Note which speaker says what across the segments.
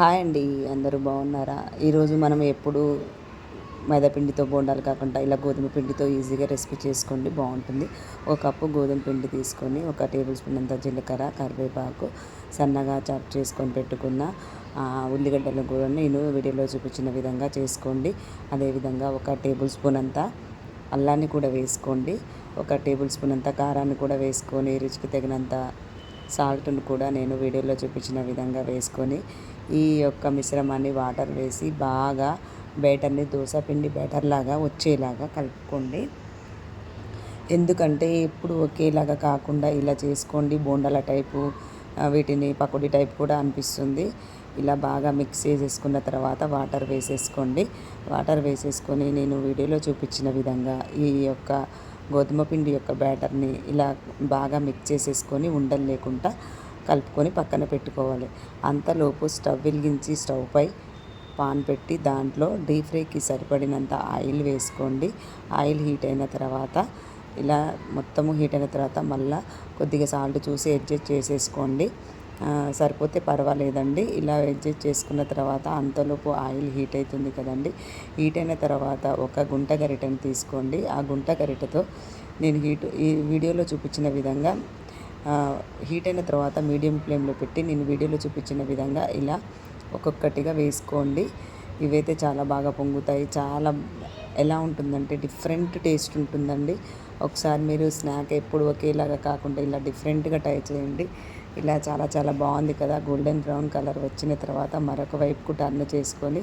Speaker 1: Hi అండి అందరూ బాగున్నారా? ఈరోజు మనం ఎప్పుడు మైదాపిండితో బోండాలు కాకుండా ఇలా గోధుమ పిండితో ఈజీగా రెసిపీ చేసుకోండి బాగుంటుంది. ఒక కప్పు గోధుమ పిండి తీసుకొని ఒక టేబుల్ స్పూన్ అంత జీలకర్ర కరివేపాకు సన్నగా చాప్ చేసుకొని పెట్టుకున్న ఉల్లిగడ్డలు కూడా నేను వీడియోలో చూపించిన విధంగా చేసుకోండి. అదేవిధంగా ఒక టేబుల్ స్పూన్ అంతా అల్లాన్ని కూడా వేసుకోండి. ఒక టేబుల్ స్పూన్ అంతా కారాన్ని కూడా వేసుకొని రుచికి తగినంత సాల్ట్ను కూడా నేను వీడియోలో చూపించిన విధంగా వేసుకొని ఈ యొక్క మిశ్రమాన్ని వాటర్ వేసి బాగా బ్యాటర్ని పిండి బ్యాటర్ లాగా వచ్చేలాగా కలుపుకోండి. ఎందుకంటే ఎప్పుడు ఒకేలాగా కాకుండా ఇలా చేసుకోండి. బోండాల టైపు వీటిని పకోడీ టైప్ కూడా అనిపిస్తుంది. ఇలా బాగా మిక్స్ చేసేసుకున్న తర్వాత వాటర్ వేసేసుకోండి. వాటర్ వేసేసుకొని నేను వీడియోలో చూపించిన విధంగా ఈ యొక్క గోధుమ పిండి యొక్క బ్యాటర్ని ఇలా బాగా మిక్స్ చేసేసుకొని ఉండలు లేకుండా కలుపుకొని పక్కన పెట్టుకోవాలి. అంతలోపు స్టవ్ వెలిగించి స్టవ్ పై పాన్ పెట్టి దాంట్లో డీప్ ఫ్రైకి సరిపడినంత ఆయిల్ వేసుకోండి. ఆయిల్ హీట్ అయిన తర్వాత ఇలా మొత్తము హీట్ అయిన తర్వాత మళ్ళీ కొద్దిగా సాల్ట్ చూసి అడ్జస్ట్ చేసేసుకోండి. సరిపోతే పర్వాలేదండి. ఇలా అడ్జస్ట్ చేసుకున్న తర్వాత అంతలోపు ఆయిల్ హీట్ అవుతుంది కదండి. హీట్ అయిన తర్వాత ఒక గుంట గరిటను తీసుకోండి. ఆ గుంట గరిటెతో నేను హీట్ ఈ వీడియోలో చూపించిన విధంగా హీట్ అయిన తర్వాత మీడియం ఫ్లేమ్లో పెట్టి నేను వీడియోలో చూపించిన విధంగా ఇలా ఒక్కొక్కటిగా వేసుకోండి. ఇవైతే చాలా బాగా పొంగుతాయి. చాలా ఎలా ఉంటుందంటే డిఫరెంట్ టేస్ట్ ఉంటుందండి. ఒకసారి మీరు స్నాక్ ఎప్పుడు ఒకేలాగా కాకుండా ఇలా డిఫరెంట్గా ట్రై చేయండి. ఇలా చాలా చాలా బాగుంది కదా. గోల్డెన్ బ్రౌన్ కలర్ వచ్చిన తర్వాత మరొక వైపుకు టర్న్ చేసుకొని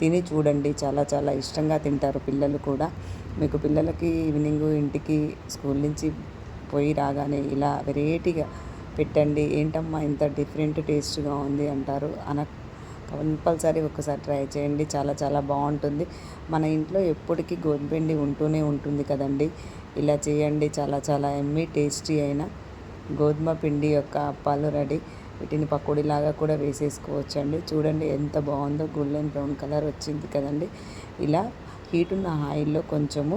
Speaker 1: తిని చూడండి. చాలా చాలా ఇష్టంగా తింటారు పిల్లలు కూడా. మీకు పిల్లలకి ఈవినింగ్ ఇంటికి స్కూల్ నుంచి పోయి రాగానే ఇలా వెరైటీగా పెట్టండి. ఏంటమ్మా ఇంత డిఫరెంట్ టేస్ట్గా ఉంది అంటారు. అన కంపల్సరీ ఒకసారి ట్రై చేయండి. చాలా చాలా బాగుంటుంది. మన ఇంట్లో ఎప్పటికీ గోధుమపిండి ఉంటూనే ఉంటుంది కదండి. ఇలా చేయండి. చాలా చాలా ఎమ్మీ టేస్టీ అయిన గోధుమ పిండి యొక్క అప్పాలు రెడీ. వీటిని పకోడీలాగా కూడా వేసేసుకోవచ్చు అండి చూడండి ఎంత బాగుందో గోల్డెన్ బ్రౌన్ కలర్ వచ్చింది కదండి. ఇలా హీట్ ఉన్న ఆయిల్లో కొంచెము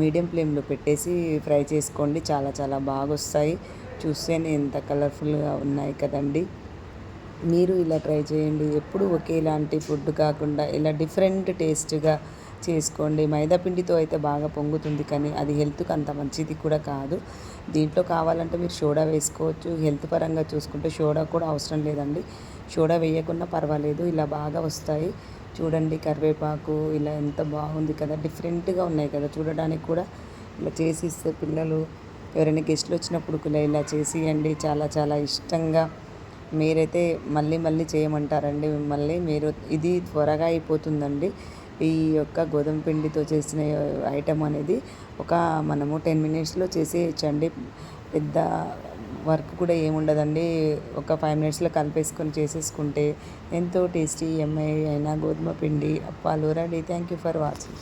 Speaker 1: మీడియం ఫ్లేమ్లో పెట్టేసి ఫ్రై చేసుకోండి. చాలా చాలా బాగా వస్తాయి చూస్తేనే ఎంత కలర్ఫుల్గా ఉన్నాయి కదండి. మీరు ఇలా ట్రై చేయండి. ఎప్పుడు ఒకేలాంటి ఫుడ్ కాకుండా ఇలా డిఫరెంట్ టేస్ట్గా చేసుకోండి. మైదా పిండితో అయితే బాగా పొంగుతుంది కానీ అది హెల్త్కి అంత మంచిది కూడా కాదు. దీంట్లో కావాలంటే మీరు సోడా వేసుకోవచ్చు. హెల్త్ పరంగా చూసుకుంటే సోడా కూడా అవసరం లేదండి. సోడా వేయకుండా పర్వాలేదు. ఇలా బాగా వస్తాయి. చూడండి కరివేపాకు ఇలా ఎంత బాగుంది కదా. డిఫరెంట్గా ఉన్నాయి కదా. చూడడానికి కూడా ఇలా చేసి ఇస్తే పిల్లలు ఎవరైనా గెస్ట్లు వచ్చినప్పుడు ఇలా ఇలా చేసి ఇవ్వండి చాలా చాలా ఇష్టంగా మీరైతే మళ్ళీ మళ్ళీ చేయమంటారండి మిమ్మల్ని. మీరు ఇది త్వరగా అయిపోతుందండి. ఈ యొక్క గోధుమ పిండితో చేసిన ఐటమ్ అనేది ఒక మనము టెన్ మినిట్స్లో చేసేయచ్చండి. పెద్ద వర్క్ కూడా ఏముండదండి. ఒక ఫైవ్ మినిట్స్లో కలిపేసుకొని చేసేసుకుంటే ఎంతో టేస్టీ ఎంఐ అయినా గోధుమ పిండి అప్పాలు ready. Thank you for watching.